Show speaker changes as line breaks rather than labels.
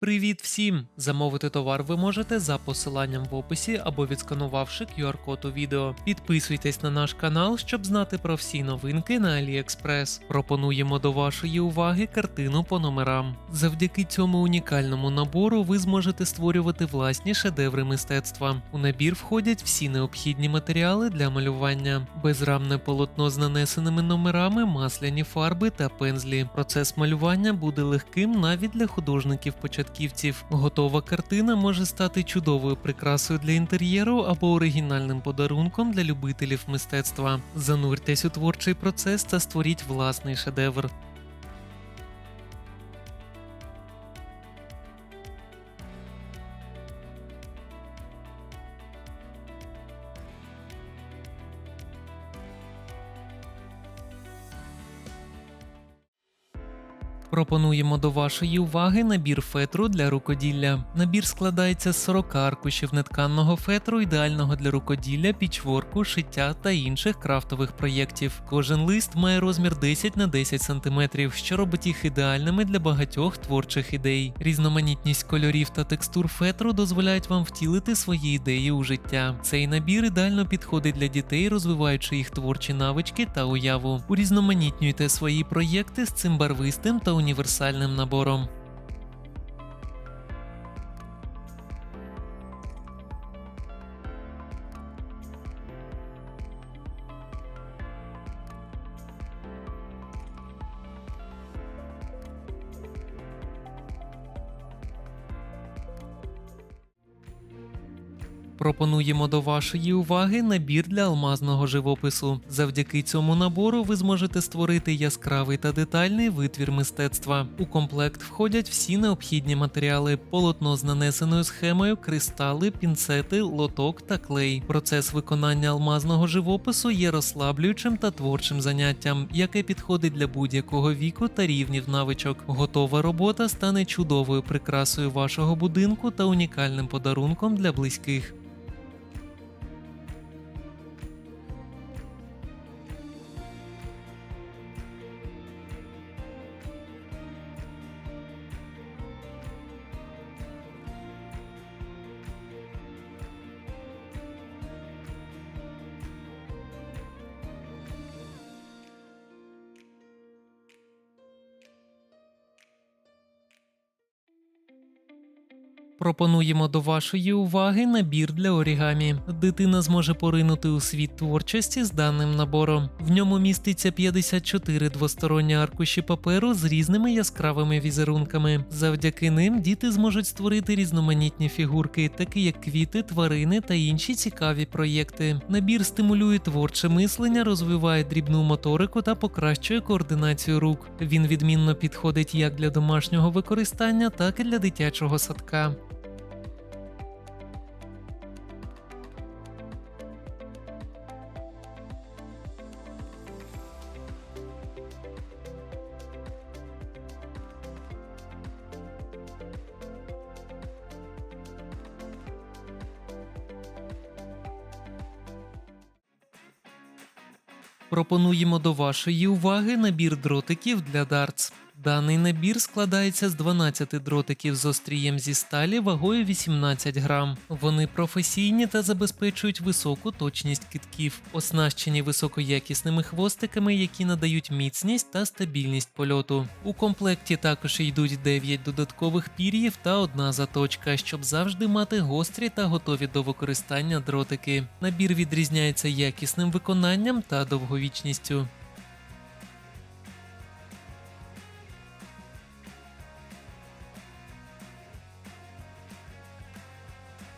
Привіт всім! Замовити товар ви можете за посиланням в описі або відсканувавши QR-код у відео. Підписуйтесь на наш канал, щоб знати про всі новинки на AliExpress. Пропонуємо до вашої уваги картину по номерам. Завдяки цьому унікальному набору ви зможете створювати власні шедеври мистецтва. У набір входять всі необхідні матеріали для малювання, безрамне полотно з нанесеними номерами, масляні фарби та пензлі. Процес малювання буде легким навіть для художників-початківців. Готова картина може стати чудовою прикрасою для інтер'єру або оригінальним подарунком для любителів мистецтва. Зануртесь у творчий процес та створіть власний шедевр. Пропонуємо до вашої уваги набір фетру для рукоділля. Набір складається з 40 аркушів нетканного фетру, ідеального для рукоділля, пічворку, шиття та інших крафтових проєктів. Кожен лист має розмір 10 на 10 см, що робить їх ідеальними для багатьох творчих ідей. Різноманітність кольорів та текстур фетру дозволяють вам втілити свої ідеї у життя. Цей набір ідеально підходить для дітей, розвиваючи їх творчі навички та уяву. Урізноманітнюйте свої проєкти з цим барвистим та універсальним набором. Пропонуємо до вашої уваги набір для алмазного живопису. Завдяки цьому набору ви зможете створити яскравий та детальний витвір мистецтва. У комплект входять всі необхідні матеріали: полотно з нанесеною схемою, кристали, пінцети, лоток та клей. Процес виконання алмазного живопису є розслаблюючим та творчим заняттям, яке підходить для будь-якого віку та рівнів навичок. Готова робота стане чудовою прикрасою вашого будинку та унікальним подарунком для близьких. Пропонуємо до вашої уваги набір для орігамі. Дитина зможе поринути у світ творчості з даним набором. В ньому міститься 54 двосторонні аркуші паперу з різними яскравими візерунками. Завдяки ним діти зможуть створити різноманітні фігурки, такі як квіти, тварини та інші цікаві проєкти. Набір стимулює творче мислення, розвиває дрібну моторику та покращує координацію рук. Він відмінно підходить як для домашнього використання, так і для дитячого садка. Пропонуємо до вашої уваги набір дротиків для дартс. Даний набір складається з 12 дротиків з острієм зі сталі вагою 18 грам. Вони професійні та забезпечують високу точність китків, оснащені високоякісними хвостиками, які надають міцність та стабільність польоту. У комплекті також йдуть 9 додаткових пір'їв та одна заточка, щоб завжди мати гострі та готові до використання дротики. Набір відрізняється якісним виконанням та довговічністю.